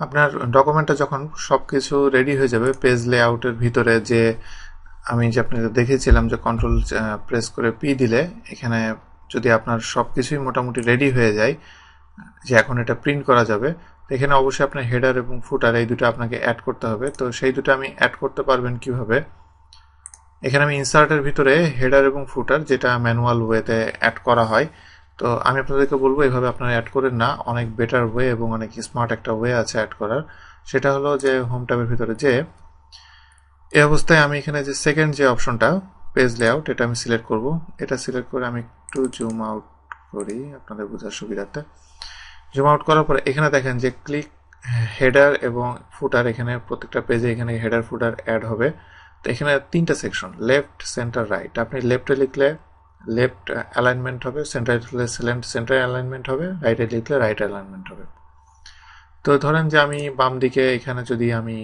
আপনার ডকুমেন্টটা যখন সব কিছু রেডি হয়ে যাবে পেজ লেআউটের ভিতরে যে আমি যে আপনাকে দেখেছিলাম যে কন্ট্রোল প্রেস করে পি দিলে, এখানে যদি আপনার সব কিছুই মোটামুটি রেডি হয়ে যায়, যে এখন এটা প্রিন্ট করা যাবে এখানে অবশ্যই আপনার হেডার এবং ফুটার এই দুটো আপনাকে অ্যাড করতে হবে। তো সেই দুটো আমি অ্যাড করতে পারবেন কীভাবে? এখানে আমি ইনসার্টের ভিতরে হেডার এবং ফুটার যেটা ম্যানুয়াল ওয়েতে অ্যাড করা হয় তো আমি আপনাদেরকে বলব, এভাবে আপনারা অ্যাড করেন না। অনেক বেটার ওয়ে এবং অনেক স্মার্ট একটা ওয়ে আছে অ্যাড করার। সেটা হলো যে হোম ট্যাবের ভিতরে যে, এই অবস্থায় আমি এখানে যে সেকেন্ড যে অপশনটা পেজ লেআউট এটা আমি সিলেক্ট করব। এটা সিলেক্ট করে আমি একটু জুম আউট করি, আপনাদের বোঝার সুবিধার্থে। জুম আউট করার পরে এখানে দেখেন যে ক্লিক হেডার এবং ফুটার এখানে, প্রত্যেকটা পেজে এখানে হেডার ফুটার অ্যাড হবে। তো এখানে তিনটা সেকশন লেফট সেন্টার রাইট আপনি লেফটে লিখলে লেফট অ্যালাইনমেন্ট হবে সেন্টারে লিখলে সেন্টার অ্যালাইনমেন্ট হবে রাইটে লিখলে রাইট অ্যালাইনমেন্ট হবে। তো ধরেন যে আমি বাম দিকে এখানে যদি আমি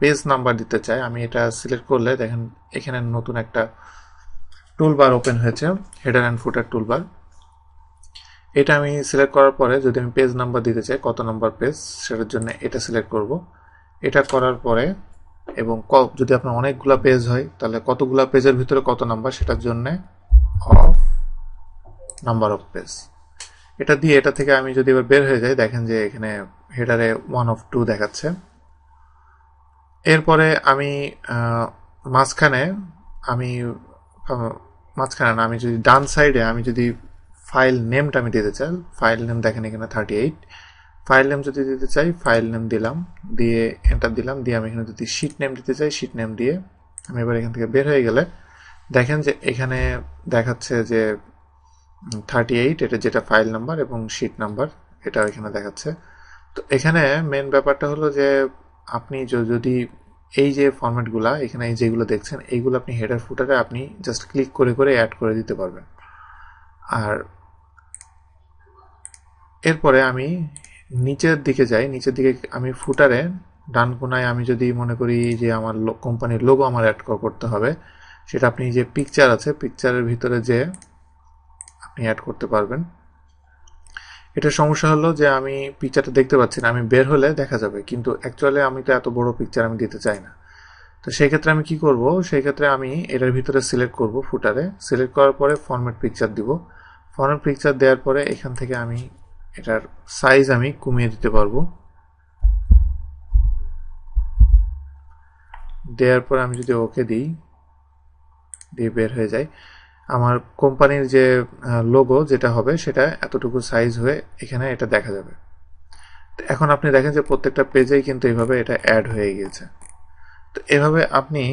পেজ নাম্বার দিতে চাই, আমি এটা সিলেক্ট করলে দেখেন এখানে নতুন একটা টুলবার ওপেন হয়েছে হেডার অ্যান্ড ফুটার টুলবার এটা আমি সিলেক্ট করার পরে যদি আমি পেজ নাম্বার দিতে চাই, কত নাম্বার পেজ সেটার জন্য এটা সিলেক্ট করব। এটা করার পরে এবং যদি আপনার অনেকগুলা পেজ হয়, তাহলে কতগুলা পেজের ভিতরে কত নাম্বার সেটার জন্য নাম্বার অফ পেজ এটা দিয়ে এটা থেকে আমি যদি এবার বের হয়ে যাই, দেখেন যে এখানে হেডারে ওয়ান অফ টু দেখাচ্ছে। এরপরে আমি মাঝখানে আমি মাঝখানে না, আমি যদি ডান সাইডে আমি যদি ফাইল নেমটা আমি দিতে চাই ফাইল নেম দেখেন এখানে থার্টি এইট ফাইল নেম যদি দিতে চাই ফাইল নেম দিলাম, দিয়ে এন্টার দিলাম, দিয়ে আমি এখানে যদি শিট নেম দিতে চাই শিট নেম দিয়ে আমি এবার এখান থেকে বের হয়ে গেলে দেখেন যে এখানে দেখাচ্ছে যে থার্টি এইট এটা যেটা ফাইল নাম্বার এবং শিট নাম্বার এটা এখানে দেখাচ্ছে। তো এখানে মেন ব্যাপারটা হলো যে, আপনি যদি এই যে ফরম্যাটগুলা এখানে এই যেগুলো দেখছেন, এইগুলো আপনি হেডার ফুটারে আপনি জাস্ট ক্লিক করে করে অ্যাড করে দিতে পারবেন। আর এরপরে আমি নিচের দিকে যাই, নিচের দিকে আমি ফুটারে ডান কোনায় আমি যদি মনে করি যে আমার কোম্পানির লোগো আমার অ্যাড করতে হবে, সেটা আপনি যে পিকচার আছে পিকচারের ভিতরে যে আপনি অ্যাড করতে পারবেন। এটা সমস্যা হলো যে আমি পিকচারটা দেখতে পাচ্ছি না, আমি বের হলে দেখা যাবে, কিন্তু অ্যাকচুয়ালি আমি তো এত বড় পিকচার আমি দিতে চাই না। তো সেই ক্ষেত্রে আমি কি করব? সেই ক্ষেত্রে আমি এটার ভিতরে সিলেক্ট করব ফুটারে সিলেক্ট করার পরে ফরম্যাট পিকচার দিব। ফরম্যাট পিকচার দেওয়ার পরে এখান থেকে আমি এটার সাইজ আমি কমিয়ে দিতে পারব। দেওয়ার পর আমি যদি ওকে দিই, দিয়ে বের হয়ে যায় আমার কোম্পানির যে লোগো যেটা হবে সেটা এতটুকু সাইজ হয়ে এখানে এটা দেখা যাবে। এখন আপনি দেখেন যে প্রত্যেকটা পেজেই কিন্তু এইভাবে এটা অ্যাড হয়ে গিয়েছে। তো এভাবে আপনি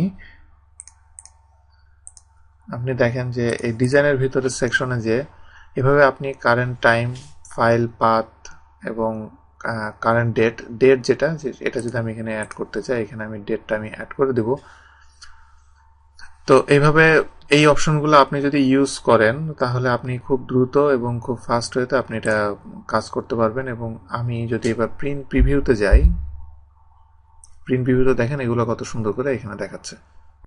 আপনি দেখেন যে এই ডিজাইনের ভিতরে সেকশনে যে এভাবে আপনি কারেন্ট টাইম ফাইল পাথ এবং কারেন্ট ডেট ডেট যেটা এটা যদি আমি এখানে অ্যাড করতে চাই, এখানে আমি ডেটটা আমি অ্যাড করে দেব। তো এইভাবে এই অপশনগুলো আপনি যদি ইউজ করেন, তাহলে আপনি খুব দ্রুত এবং খুব ফাস্ট হয়েতে আপনি এটা কাজ করতে পারবেন। এবং আমি যদি এবার প্রিন্ট প্রিভিউতে যাই প্রিন্ট প্রিভিউতে দেখেন এগুলো কত সুন্দর করে এখানে দেখাচ্ছে।